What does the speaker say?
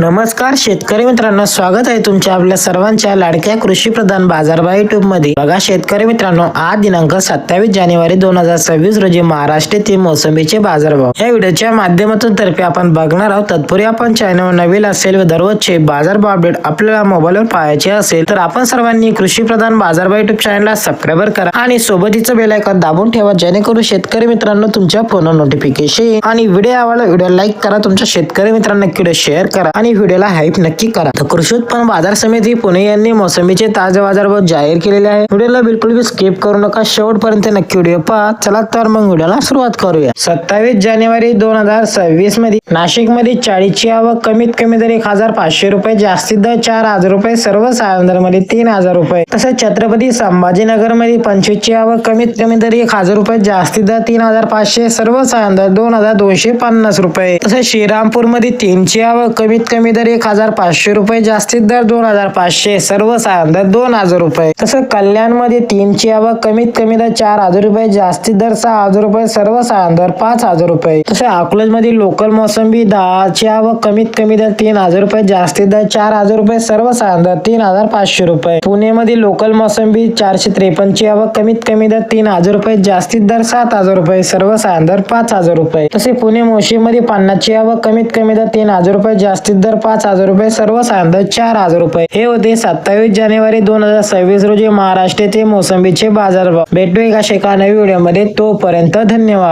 नमस्कार शेतकरी मित्रांनो स्वागत आहे तुमच्या आपल्या सर्वांच्या लाडक्या कृषी प्रधान बाजारभाव युट्यूबमध्ये. बघा शेतकरी मित्रांनो आज दिनांक सत्तावीस जानेवारी दोन हजार सव्वीस रोजी महाराष्ट्रातील मोसंबीचे बाजारभाव. या व्हिडिओच्या माध्यमातून तर्फे आपण बघणार आहोत. तत्पूर्वी आपण चॅनलवर नवीन असेल व दररोजचे बाजारभाव अपडेट आपल्याला मोबाईलवर पाहायचे असेल तर आपण सर्वांनी कृषी प्रधान बाजारभाव युट्यूब चॅनलला सबस्क्राईबर करा आणि सोबतीचं बेल दाबून ठेवा जेणेकरून शेतकरी मित्रांनो तुमच्या फोनवर नोटिफिकेशन आणि व्हिडिओ आवडला व्हिडिओ लाईक करा तुमच्या शेतकरी मित्रांना किडे शेअर करा आणि व्हिडिओला हाईप नक्की करा. तर कृषी उत्पन्न बाजार समिती पुणे यांनी मोसंबीचे ताजे बाजारभाव जाहीर केलेले आहे. व्हिडिओला बिलकुल बी स्किप करू नका. शेवटपर्यंत नक्की व्हिडिओ पहा. चला तर मग व्हिडिओला सुरुवात करूया. सत्तावीस जानेवारी दोन हजार सव्वीसमध्ये नाशिकमध्ये चाळीसची आवक कमीत कमी तर एक हजार पाचशे रुपये जास्तीत दर चार हजार रुपये सर्व सायंदरमध्ये तीन हजार रुपये. तसेच छत्रपती संभाजीनगरमध्ये पंचवीसची आवक कमीत कमी तर एक हजार रुपये जास्तीत दर तीन हजार पाचशे सर्व सायंदर दोन हजार दोनशे पन्नास रुपये. तसेच श्रीरामपूरमध्ये तीनची आवक कमीत कमी दर एक हजार पाचशे रुपये जास्तीत दर दोन हजार पाचशे सर्व दर दोन हजार रुपये. तसं कल्याणमध्ये तीनची आवक कमीत कमी दर चार हजार रुपये जास्तीत दर सहा हजार रुपये सर्व दर पाच हजार रुपये. तसे अकोलज लोकल मोसंबी दहाची आवक कमीत कमी दर तीन हजार रुपये जास्तीत दर चार हजार रुपये सर्व दर तीन हजार पाचशे रुपये. पुणे मध्ये लोकल मोसंबी चारशे त्रेपन्नची आवक कमीत कमी दर तीन हजार रुपये जास्तीत दर सात हजार रुपये सर्व दर पाच हजार रुपये. तसे पुणे मोशी मध्ये पन्नासची आवक कमीत कमी दर तीन हजार रुपये जास्तीत दर पाच हजार रुपये सर्व चार हजार रुपये. हे होते सत्तावीस जानेवारी दोन हजार सव्वीस रोजी महाराष्ट्राचे मोसंबीचे बाजारभाव. भेटू एका एका नवीन व्हिडिओमध्ये. तोपर्यंत धन्यवाद.